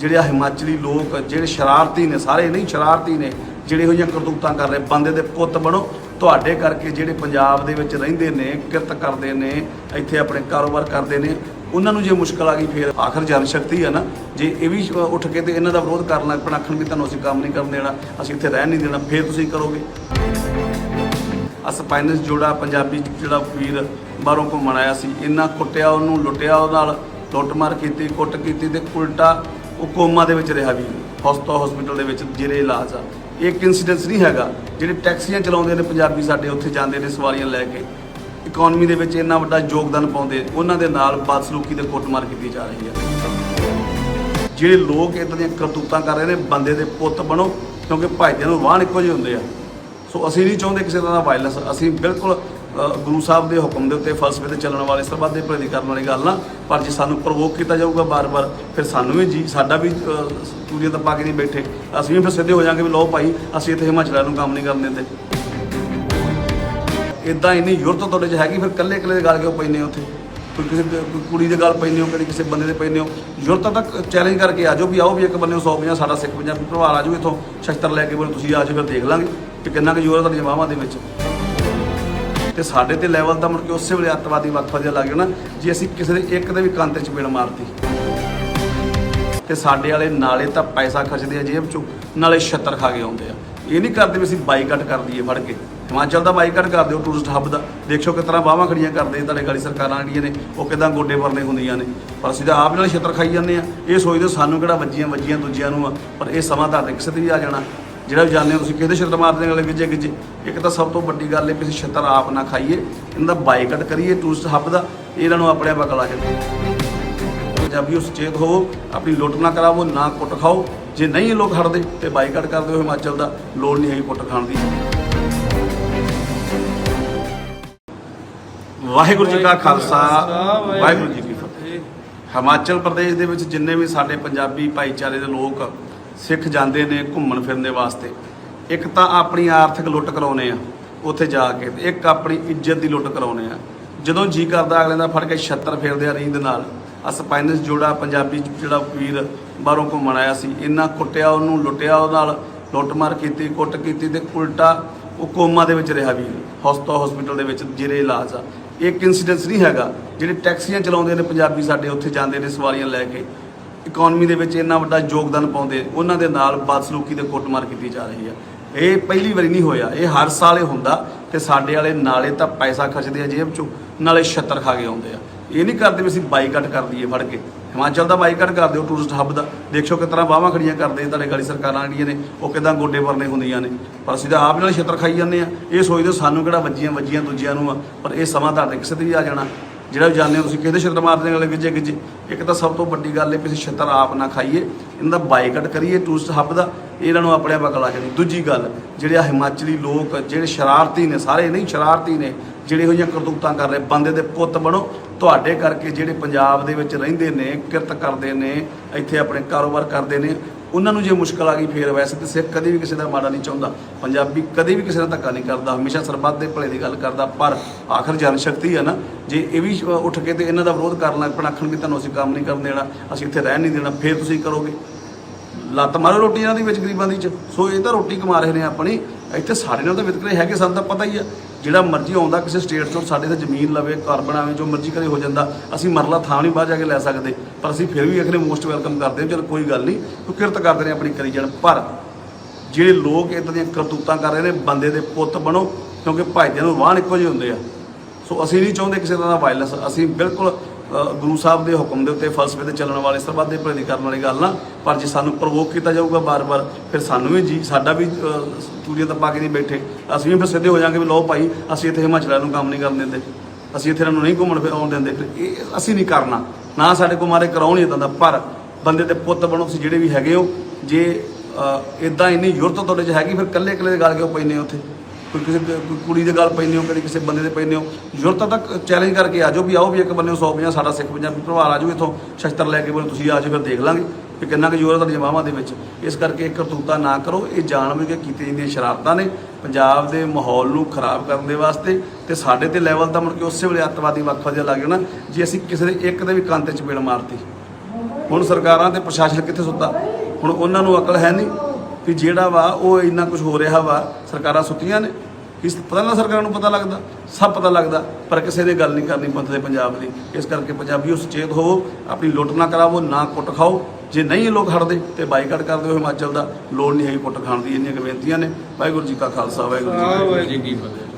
ਜਿਹੜੇ ਆ ਹਿਮਾਚਲੀ ਲੋਕ, ਜਿਹੜੇ ਸ਼ਰਾਰਤੀ ਨੇ, ਸਾਰੇ ਨਹੀਂ ਸ਼ਰਾਰਤੀ ਨੇ, ਜਿਹੜੇ ਇਹੋ ਜਿਹੀਆਂ ਕਰਤੂਤਾਂ ਕਰ ਰਹੇ, ਬੰਦੇ ਦੇ ਪੁੱਤ ਬਣੋ। ਤੁਹਾਡੇ ਕਰਕੇ ਜਿਹੜੇ ਪੰਜਾਬ ਦੇ ਵਿੱਚ ਰਹਿੰਦੇ ਨੇ, ਕਿਰਤ ਕਰਦੇ ਨੇ, ਇੱਥੇ ਆਪਣੇ ਕਾਰੋਬਾਰ ਕਰਦੇ ਨੇ, ਉਹਨਾਂ ਨੂੰ ਜੇ ਮੁਸ਼ਕਲ ਆ ਗਈ, ਫਿਰ ਆਖਰ ਜਨ ਸ਼ਕਤੀ ਹੈ ਨਾ। ਜੇ ਇਹ ਵੀ ਉੱਠ ਕੇ ਤੇ ਇਹਨਾਂ ਦਾ ਵਿਰੋਧ ਕਰਨ ਲੱਗ ਪਣ ਆਖਣ ਵੀ ਤੁਹਾਨੂੰ ਅਸੀਂ ਕੰਮ ਨਹੀਂ ਕਰਨ ਦੇਣਾ, ਅਸੀਂ ਇੱਥੇ ਰਹਿਣ ਨਹੀਂ ਦੇਣਾ, ਫਿਰ ਤੁਸੀਂ ਕਰੋਗੇ। ਅਸਪਾਈਨਸ ਜੋੜਾ, ਪੰਜਾਬੀ ਜਿਹੜਾ ਵੀਰ ਬਾਹਰੋਂ ਘੁੰਮਣ ਆਇਆ ਸੀ, ਇੰਨਾ ਕੁੱਟਿਆ ਉਹਨੂੰ, ਲੁੱਟਿਆ ਉਹ ਨਾਲ, ਲੁੱਟਮਾਰ ਕੀਤੀ, ਕੁੱਟ ਕੀਤੀ ਤੇ ਉਲਟਾ ਉਹ ਕੋਮਾ ਦੇ ਵਿੱਚ ਰਿਹਾ ਵੀ ਹਸਪਤਾਲ ਹਸਪੀਟਲ ਦੇ ਵਿੱਚ ਜਿਹੜੇ ਇਲਾਜ ਆ। ਇਹ ਇੱਕ ਇਨਸੀਡੈਂਸ ਨਹੀਂ ਹੈਗਾ, ਜਿਹੜੇ ਟੈਕਸੀਆਂ ਚਲਾਉਂਦੇ ਨੇ ਪੰਜਾਬੀ ਸਾਡੇ ਉੱਥੇ ਜਾਂਦੇ ਨੇ ਸਵਾਰੀਆਂ ਲੈ ਕੇ। ਇਕਨੋਮੀ ਦੇ ਵਿੱਚ ਇੰਨਾ ਵੱਡਾ ਯੋਗਦਾਨ ਪਾਉਂਦੇ, ਉਹਨਾਂ ਦੇ ਨਾਲ ਬਦਸਲੂਕੀ ਤੇ ਕੁੱਟਮਾਰ ਕੀਤੀ ਜਾ ਰਹੀ ਹੈ। ਜਿਹੜੇ ਲੋਕ ਇਦਾਂ ਦੀਆਂ ਕਰਤੂਤਾਂ ਕਰ ਰਹੇ ਨੇ, ਬੰਦੇ ਦੇ ਪੁੱਤ ਬਣੋ, ਕਿਉਂਕਿ ਭਾਈਆਂ ਨੂੰ ਵਾਹਣ ਇੱਕੋ ਜਿਹੇ ਹੁੰਦੇ ਆ। ਸੋ ਅਸੀਂ ਨਹੀਂ ਚਾਹੁੰਦੇ ਕਿਸੇ ਤਰ੍ਹਾਂ ਦਾ ਵਾਇਲੈਂਸ ਅਸੀਂ ਬਿਲਕੁਲ ਗੁਰੂ ਸਾਹਿਬ ਦੇ ਹੁਕਮ ਦੇ ਉੱਤੇ ਫਲਸਫੇ ਤੇ ਚੱਲਣ ਵਾਲੇ ਸਰਬੱਤ ਦੇ ਭਲੇ ਦੀ ਕਰਨ ਵਾਲੀ ਗੱਲ ਨਾ, ਪਰ ਜੇ ਸਾਨੂੰ ਪ੍ਰਵੋਕ ਕੀਤਾ ਜਾਊਗਾ ਬਾਰ-ਬਾਰ, ਫਿਰ ਸਾਨੂੰ ਵੀ ਜੀ, ਸਾਡਾ ਵੀ ਸਟੂਡੀਓ ਤਾਂ ਪਾ ਕੇ ਨਹੀਂ ਬੈਠੇ। ਅਸੀਂ ਵੀ ਫਿਰ ਸਿੱਧੇ ਹੋ ਜਾਾਂਗੇ ਵੀ ਲਓ ਭਾਈ, ਅਸੀਂ ਇੱਥੇ ਹਿਮਾਚਲਾਂ ਨੂੰ ਕੰਮ ਨਹੀਂ ਕਰਨ ਦਿੰਦੇ। ਇਦਾਂ ਇੰਨੀ ਯੁਰਤ ਤੁਹਾਡੇ 'ਚ ਹੈਗੀ, ਫਿਰ ਕੱਲੇ ਕੱਲੇ ਦੀ ਗੱਲ ਕਿਉਂ ਪੈਂਦੇ ਹੋ ਉੱਥੇ? ਕੋਈ ਕਿਸੇ ਕੁੜੀ ਦੇ ਗੱਲ ਪੈਂਦੇ ਹੋ ਕਦੀ ਕਿਸੇ ਬੰਦੇ ਦੇ ਪੈਂਦੇ ਹੋ? ਯੁਰਤ ਤੱਕ ਚੈਲੰਜ ਕਰਕੇ ਆ ਜਾਓ ਵੀ ਆਓ ਵੀ ਇੱਕ ਬੰਦੇ ਨੂੰ 150 ਸਾਡਾ ਸਿੱਖ ਪੰਜਾਬੀ ਪਰਿਵਾਰ ਆ ਜਾਓ ਇੱਥੋਂ, ਸ਼ਸਤਰ ਲੈ ਕੇ ਬੋਲੇ, ਤੁਸੀਂ ਆ ਜਾਓ, ਫਿਰ ਦੇਖ ਲਾਂਗੇ ਕਿ ਕਿੰਨਾ ਕੁ ਜ਼ੋਰ ਹੈ ਤੁਹਾਡੀਆਂ ਬਾਹਾਂ ਦੇ ਵਿੱਚ। ਤੇ ਸਾਡੇ ਤੇ ਲੈਵਲ ਦਾ ਮੁੜ ਕੇ ਉਸੇ ਵੇਲੇ ਅੱਤਵਾਦੀ ਵਕਫਾ ਜਿਹਾ ਲੱਗ ਜਾਣਾ ਜੇ ਅਸੀਂ ਕਿਸੇ ਦੇ ਇੱਕ ਦੇ ਵੀ ਕੰਨ ਤੇ ਚਪੇੜ ਮਾਰਤੀ। ਤੇ ਸਾਡੇ ਵਾਲੇ ਨਾਲੇ ਤਾਂ ਪੈਸਾ ਖਰਚਦੇ ਆ ਜੇਬ ਚੋਂ, ਨਾਲੇ ਛੱਤਰ ਖਾ ਕੇ ਆਉਂਦੇ ਆ। ਇਹ ਨਹੀਂ ਕਰਦੇ ਵੀ ਅਸੀਂ ਬਾਈਕਾਟ ਕਰ ਦਈਏ ਫੜ ਕੇ। ਹਿਮਾਚਲ ਦਾ ਬਾਈਕਾਟ ਕਰ ਦਿਓ ਟੂਰਿਸਟ ਹੱਬ ਦਾ। ਦੇਖੋ ਕਿਸ ਤਰ੍ਹਾਂ ਬਾਹਾਂ ਖੜੀਆਂ ਕਰਦੇ ਤੁਹਾਡੇ ਗਾੜੀ ਸਰਕਾਰਾਂ ਜਿਹੜੀਆਂ ਨੇ, ਉਹ ਕਿਦਾਂ ਗੋਡੇ ਵਰਨੇ ਹੁੰਦੀਆਂ ਨੇ। ਪਰ ਅਸੀਂ ਤਾਂ ਆਪ ਨਾਲ ਛੱਤਰ ਖਾਈ ਜਾਂਦੇ ਆ। ਇਹ ਸੋਚਦੇ ਸਾਨੂੰ ਕਿਹੜਾ ਵੱਜੀਆਂ ਵੱਜੀਆਂ ਦੂਜਿਆਂ ਨੂੰ ਆ, ਪਰ ਇਹ ਸਮਾਂ ਤਾਂ ਕਿਸੇ ਤੇ ਵੀ ਆ ਜਾਣਾ। ਜਿਹੜਾ ਵੀ ਜਾਣਦੇ ਹੋ ਤੁਸੀਂ, ਕਿਹਦੇ ਛਿੱਤਰ ਮਾਰਦੇ ਨੇ ਅਗਲੇ ਗਿੱਜੇ ਗਿੱਜੇ? ਇੱਕ ਤਾਂ ਸਭ ਤੋਂ ਵੱਡੀ ਗੱਲ ਹੈ ਵੀ ਅਸੀਂ ਛਿੱਤਰ ਆਪ ਨਾ ਖਾਈਏ। ਇਹਨਾਂ ਦਾ ਬਾਈਕਾਟ ਕਰੀਏ ਟੂਰਿਸਟ ਹੱਬ ਦਾ। ਇਹਨਾਂ ਨੂੰ ਆਪਣੇ ਆਪ ਅਕਲ ਆ ਜਾਵੇ ਪੰਜਾਬੀਓ ਸੁਚੇਤ ਹੋਵੋ, ਆਪਣੀ ਲੁੱਟ ਨਾ ਕਰਾਵੋ, ਨਾ ਕੁੱਟ ਖਾਓ। ਜੇ ਨਹੀਂ ਇਹ ਲੋਕ ਹਟਦੇ, ਤੇ ਬਾਈਕਾਟ ਕਰਦੇ ਹੋ ਹਿਮਾਚਲ ਦਾ ਲੋੜ ਨਹੀਂ ਹੈਗੀ ਕੁੱਟ ਖਾਣ ਦੀ। ਵਾਹਿਗੁਰੂ ਜੀ ਕਾ ਖਾਲਸਾ, ਵਾਹਿਗੁਰੂ ਜੀ ਕੀ ਫਤਿਹ। ਹਿਮਾਚਲ ਪ੍ਰਦੇਸ਼ ਦੇ ਵਿੱਚ ਜਿੰਨੇ ਵੀ ਸਾਡੇ ਪੰਜਾਬੀ ਭਾਈਚਾਰੇ ਦੇ ਲੋਕ ਸਿੱਖ ਜਾਂਦੇ ਨੇ ਘੁੰਮਣ ਫਿਰਨੇ ਵਾਸਤੇ। ਇੱਕ ਤਾਂ ਆਪਣੀ ਆਰਥਿਕ ਲੁੱਟ ਕਰਾਉਨੇ ਆ, ਉੱਥੇ ਜਾ ਕੇ ਤੇ ਇੱਕ ਆਪਣੀ ਇੱਜ਼ਤ ਦੀ ਲੁੱਟ ਕਰਾਉਨੇ ਆ। ਜਦੋਂ ਜੀ ਕਰਦਾ ਅਗਲੇ ਦਾ ਫੜ ਕੇ ਛੱਤਰ ਫੇਰਦੇ ਆ ਰੀਂਦ ਨਾਲ। ਆ ਸਪਾਈਨਸ ਜੋੜਾ ਪੰਜਾਬੀ ਜਿਹੜਾ ਵੀਰ ਬਾਹਰੋਂ ਘੁੰਮਣ ਆਇਆ ਸੀ, ਇੰਨਾ ਕੁੱਟਿਆ ਉਹਨੂੰ, ਲੁੱਟਿਆ ਉਹ ਨਾਲ, ਲੁੱਟਮਾਰ ਕੀਤੀ, ਕੁੱਟ ਕੀਤੀ ਤੇ ਉਲਟਾ ਉਹ ਕੋਮਾ ਦੇ ਵਿੱਚ ਰਿਹਾ ਵੀ ਹਸਪਤਾਲ ਹਸਪੀਟਲ ਦੇ ਵਿੱਚ ਜਿਹੜੇ ਇਲਾਜ ਆ। ਇੱਕ ਇਨਸੀਡੈਂਸ ਨਹੀਂ ਹੈਗਾ, ਜਿਹੜੇ ਟੈਕਸੀਆਂ ਚਲਾਉਂਦੇ ਨੇ ਪੰਜਾਬੀ ਸਾਡੇ ਉੱਥੇ ਜਾਂਦੇ ਨੇ ਸਵਾਰੀਆਂ ਲੈ ਕੇ ਇਕਨੋਮੀ ਦੇ ਵਿੱਚ ਇੰਨਾ ਵੱਡਾ ਯੋਗਦਾਨ ਪਾਉਂਦੇ, ਉਹਨਾਂ ਦੇ ਨਾਲ ਬਦਸਲੂਕੀ ਤੇ ਕੁੱਟਮਾਰ ਕੀਤੀ ਜਾ ਰਹੀ ਆ। ਇਹ ਪਹਿਲੀ ਵਾਰੀ ਨਹੀਂ ਹੋਇਆ। ਇਹ ਹਰ ਸਾਲ ਇਹ ਹੁੰਦਾ ਤੇ ਸਾਡੇ ਵਾਲੇ ਨਾਲੇ ਤਾਂ ਪੈਸਾ ਖਰਚਦੇ ਆ ਜੇਬ ਚੋਂ, ਨਾਲੇ ਛੱਤਰ ਖਾ ਕੇ ਆਉਂਦੇ ਆ। ਇਹ ਨਹੀਂ ਕਰਦੇ ਵੀ ਅਸੀਂ ਬਾਈਕਾਟ ਕਰ ਦਈਏ ਫੜ ਕੇ। ਹਿਮਾਚਲ ਦਾ ਬਾਈਕਾਟ ਕਰ ਦਿਓ ਟੂਰਿਸਟ ਹੱਬ ਦਾ। ਦੇਖੋ ਕਿਸ ਤਰ੍ਹਾਂ ਬਾਹਾਂ ਖੜੀਆਂ ਕਰਦੇ ਤੁਹਾਡੇ ਗਾੜੀ ਸਰਕਾਰਾਂ ਜਿਹੜੀਆਂ ਨੇ, ਉਹ ਕਿਦਾਂ ਗੋਡੇ ਵਰਨੇ ਹੁੰਦੀਆਂ ਨੇ। ਪਰ ਅਸੀਂ ਤਾਂ ਆਪ ਨਾਲ ਛੱਤਰ ਖਾਈ ਜਾਂਦੇ ਆ। ਇਹ ਸੋਚਦੇ ਸਾਨੂੰ ਕਿਹੜਾ ਵੱਜੀਆਂ ਵੱਜੀਆਂ ਦੂਜਿਆਂ ਨੂੰ ਆ। ਪਰ ਇਹ ਸਮਾਂ ਤੁਹਾਡੇ ਕਿਸੇ ਤੇ ਵੀ ਆ ਜਾਣਾ। ਜਿਹੜਾ ਵੀ ਜਾਂਦੇ ਹੋ ਤੁਸੀਂ ਕਿਹਦੇ ਛੱਤਰ ਮਾਰਦੇ ਨੇ ਗਿੱਜੇ ਗਿੱਜੇ। ਇੱਕ ਤਾਂ ਸਭ ਤੋਂ ਵੱਡੀ ਗੱਲ ਹੈ ਕਿ ਅਸੀਂ ਛੱਤਰ ਆਪ ਨਾ ਖਾਈਏ। ਇਹਨਾਂ ਦਾ ਬਾਈਕਾਟ ਕਰੀਏ, ਟੂਰਿਸਟ ਹੱਬ ਦਾ, ਇਹਨਾਂ ਨੂੰ ਆਪਣੇ ਆਪ ਕਲਾ ਆ ਦੂਜੀ ਗੱਲ, ਜਿਹੜੇ ਆ ਹਿਮਾਚਲੀ ਲੋਕ, ਜਿਹੜੇ ਸ਼ਰਾਰਤੀ ਨੇ, ਸਾਰੇ ਨਹੀਂ, ਸ਼ਰਾਰਤੀ ਨੇ, ਜਿਹੜੇ ਇਹੋ ਜਿਹੀਆਂ ਕਰਤੂਤਾਂ ਕਰ ਰਹੇ, ਬੰਦੇ ਦੇ ਪੁੱਤ ਬਣੋ। ਤੁਹਾਡੇ ਕਰਕੇ ਜਿਹੜੇ ਪੰਜਾਬ ਦੇ ਵਿੱਚ ਰਹਿੰਦੇ ਨੇ, ਕਿਰਤ ਕਰਦੇ ਨੇ, ਇੱਥੇ ਆਪਣੇ ਕਾਰੋਬਾਰ ਕਰਦੇ ਨੇ ਉਹਨਾਂ ਨੂੰ ਜੇ ਮੁਸ਼ਕਲ ਆ ਗਈ ਫੇਰ ਵੈਸੇ ਤੇ ਸਿੱਖ ਕਦੇ ਵੀ ਕਿਸੇ ਦਾ ਮਾੜਾ ਨਹੀਂ ਚਾਹੁੰਦਾ। ਪੰਜਾਬੀ ਕਦੇ ਵੀ ਕਿਸੇ ਦਾ ਧੱਕਾ ਨਹੀਂ ਕਰਦਾ, ਹਮੇਸ਼ਾ ਸਰਬੱਤ ਦੇ ਭਲੇ ਦੀ ਗੱਲ ਕਰਦਾ, ਪਰ ਆਖਰ ਜਨ ਸ਼ਕਤੀ ਹੈ ਨਾ, ਜੇ ਇਹ ਵੀ ਉੱਠ ਕੇ ਤੇ ਇਹਨਾਂ ਦਾ ਵਿਰੋਧ ਕਰਨ ਲੱਗ ਪਣ ਆਖਣਗੇ ਤੁਹਾਨੂੰ ਅਸੀਂ ਕੰਮ ਨਹੀਂ ਕਰਨ ਦੇਣਾ, ਅਸੀਂ ਇੱਥੇ ਰਹਿਣ ਨਹੀਂ ਦੇਣਾ, ਫੇਰ ਤੁਸੀਂ ਕਰੋਗੇ। ਲੱਤ ਮਾਰੋ ਰੋਟੀ ਇਹਨਾਂ ਦੀ ਵਿੱਚ ਗਰੀਬਾਂ ਦੀ ਚ। ਸੋ ਇਹ ਤਾਂ ਰੋਟੀ ਕਮਾ ਰਹੇ ਨੇ ਆਪਣੀ। ਇੱਥੇ ਸਾਡੇ ਨਾਲ ਤਾਂ ਵਿਤਕਰੇ ਹੈਗੇ, ਸਾਨੂੰ ਤਾਂ ਪਤਾ ਹੀ ਆ। ਜਿਹੜਾ ਮਰਜ਼ੀ ਆਉਂਦਾ ਕਿਸੇ ਸਟੇਟ ਤੋਂ ਸਾਡੇ ਤੇ ਜ਼ਮੀਨ ਲਵੇ, ਘਰ ਬਣਾਵੇ, ਜੋ ਮਰਜ਼ੀ ਕਰੇ ਹੋ ਜਾਂਦਾ, ਅਸੀਂ ਮਰਲਾ ਥਾਂ ਨਹੀਂ ਬਾਹਰ ਜਾ ਕੇ ਲੈ ਸਕਦੇ, ਪਰ ਅਸੀਂ ਫਿਰ ਵੀ ਅਖਰੇ ਮੋਸਟ ਵੈਲਕਮ ਕਰਦੇ ਹਾਂ, ਚਲ ਕੋਈ ਗੱਲ ਨਹੀਂ ਕੋਈ ਕਿਰਤ ਕਰਦੇ ਨੇ ਆਪਣੀ ਕਰੀ ਜਾਣ, ਪਰ ਜਿਹੜੇ ਲੋਕ ਇਦਾਂ ਦੀਆਂ ਕਰਤੂਤਾਂ ਕਰ ਰਹੇ ਨੇ, ਬੰਦੇ ਦੇ ਪੁੱਤ ਬਣੋ, ਕਿਉਂਕਿ ਭਾਈਆਂ ਨੂੰ ਵਾਹਣ ਇੱਕੋ ਜਿਹੇ ਹੁੰਦੇ ਆ। ਸੋ ਅਸੀਂ ਨਹੀਂ ਚਾਹੁੰਦੇ ਕਿਸੇ ਤਰ੍ਹਾਂ ਦਾ ਵਾਇਲੈਂਸ ਅਸੀਂ ਬਿਲਕੁਲ ਗੁਰੂ ਸਾਹਿਬ ਦੇ ਹੁਕਮ ਦੇ ਉੱਤੇ ਫਲਸਫੇ ਤੇ ਚੱਲਣ ਵਾਲੇ ਸਰਬੱਤ ਦੇ ਭਲੇ ਦੀ ਕਰਨ ਵਾਲੀ ਗੱਲ ਨਾ, ਪਰ ਜੇ ਸਾਨੂੰ ਪ੍ਰਵੋਕ ਕੀਤਾ ਜਾਊਗਾ ਬਾਰ-ਬਾਰ, ਫਿਰ ਸਾਨੂੰ ਵੀ ਜੀ, ਸਾਡਾ ਵੀ ਸਟੂਡੀਓ ਤਾਂ ਪਾ ਕੇ ਨਹੀਂ ਬੈਠੇ। ਅਸੀਂ ਵੀ ਫਿਰ ਸਿੱਧੇ ਹੋ ਜਾਾਂਗੇ ਵੀ ਲਓ ਭਾਈ, ਅਸੀਂ ਇੱਥੇ ਹਿਮਾਚਲ ਨੂੰ ਕੰਮ ਨਹੀਂ ਕਰਨ ਦਿੰਦੇ। ਅਸੀਂ ਇੱਥੇ ਇਹਨਾਂ ਨੂੰ ਨਹੀਂ ਘੁੰਮਣ ਫਿਰ ਆਉਣ ਦਿੰਦੇ। ਫਿਰ ਇਹ ਅਸੀਂ ਨਹੀਂ ਕਰਨਾ। ਨਾ ਸਾਡੇ ਕੋਲ ਮਾਰੇ ਕਰਾਉਣ ਹੀ ਦਾ, ਪਰ ਬੰਦੇ ਦੇ ਪੁੱਤ ਬਣੋ ਤੁਸੀਂ ਜਿਹੜੇ ਵੀ ਹੈਗੇ ਹੋ, ਜੇ ਇਦਾਂ ਇੰਨੀ ਯੁਰਤ ਤੁਹਾਡੇ 'ਚ ਹੈਗੀ, ਫਿਰ ਕੱਲੇ ਕੱਲੇ ਦੀ ਗੱਲ ਕਿਉਂ ਪੈਂਦੇ ਉੱਥੇ? ਕੋਈ ਕਿਸੇ ਕੋਈ ਕੁੜੀ ਦੇ ਗੱਲ ਪੈਂਦੇ ਹੋ, ਕਦੇ ਕਿਸੇ ਬੰਦੇ ਦੇ ਪੈਂਦੇ ਹੋ ਜ਼ਰੂਰਤ ਤੱਕ ਚੈਲੰਜ ਕਰਕੇ ਆ ਜਾਓ ਵੀ ਆਓ ਵੀ ਇੱਕ ਬੰਦੇ ਨੂੰ 150 ਸਾਡਾ ਸਿੱਖ ਪੰਜਾਬੀ ਪਰਿਵਾਰ ਆ ਜਾਓ ਇੱਥੋਂ, ਸ਼ਸਤਰ ਲੈ ਕੇ ਬੋਲੇ, ਤੁਸੀਂ ਆ ਜਾਓ, ਫਿਰ ਦੇਖ ਲਾਂਗੇ ਕਿ ਕਿੰਨਾ ਕੁ ਜ਼ੋਰ ਹੈ ਤੁਹਾਡੀਆਂ ਬਾਹਾਂ ਦੇ ਵਿੱਚ। ਇਸ ਕਰਕੇ ਇਹ ਕਰਤੂਤਾਂ ਨਾ ਕਰੋ, ਇਹ ਜਾਣਬੁੱਝ ਕੇ ਕੀਤੀਆਂ ਜਾਂਦੀਆਂ ਸ਼ਰਾਰਤਾਂ ਨੇ। ਪੰਜਾਬ ਦੇ ਮਾਹੌਲ ਨੂੰ ਖਰਾਬ ਕਰਨ ਦੇ ਵਾਸਤੇ ਤੇ ਸਾਡੇ ਤੇ ਲੈਵਲ ਤਾਂ ਮੁੜ ਕੇ ਉਸੇ ਵੇਲੇ ਅੱਤਵਾਦੀ ਵਕਫਾ ਜਿਹਾ ਲੱਗ ਜਾਣਾ, ਜੇ ਅਸੀਂ ਕਿਸੇ ਦੇ ਇੱਕ ਦੇ ਵੀ ਕੰਨ ਤੇ ਚਪੇੜ ਮਾਰਤੀ। ਹੁਣ ਸਰਕਾਰਾਂ ਤੇ ਪ੍ਰਸ਼ਾਸਨ ਕਿੱਥੇ ਸੁੱਤਾ? ਹੁਣ ਉਹਨਾਂ ਨੂੰ ਅਕਲ ਹੈ ਨਹੀਂ। ਕਿ ਜਿਹੜਾ ਵਾ ਉਹ ਇੰਨਾ ਕੁਝ ਹੋ ਰਿਹਾ ਵਾ ਸਰਕਾਰਾਂ ਸੁੱਤੀਆਂ ਨੇ। ਇਸ ਪਤਾ ਨਾ ਸਰਕਾਰਾਂ ਨੂੰ ਪਤਾ ਲੱਗਦਾ ਸਭ ਪਤਾ ਲੱਗਦਾ ਪਰ ਕਿਸੇ ਨੇ ਗੱਲ ਨਹੀਂ ਕਰਨੀ ਬੰਦੇ ਦੇ ਪੰਜਾਬ ਦੀ। ਇਸ ਕਰਕੇ ਪੰਜਾਬੀਓ ਸੁਚੇਤ ਹੋਵੋ ਆਪਣੀ ਲੁੱਟ ਨਾ ਕਰਾਵੋ ਨਾ ਕੁੱਟ ਖਾਓ। ਜੇ ਨਹੀਂ ਇਹ ਲੋਕ ਹਟਦੇ ਤੇ ਬਾਈਕਾਟ ਕਰ ਦਿਓ ਹਿਮਾਚਲ ਦਾ ਲੋੜ ਨਹੀਂ ਹੈਗੀ ਕੁੱਟ ਖਾਣ ਦੀ। ਇੰਨੀਆਂ ਕੁ ਬੇਨਤੀਆਂ ਨੇ। ਵਾਹਿਗੁਰੂ ਜੀ ਕਾ ਖਾਲਸਾ ਵਾਹਿਗੁਰੂ ਜੀ ਕੀ ਫਤਿਹ।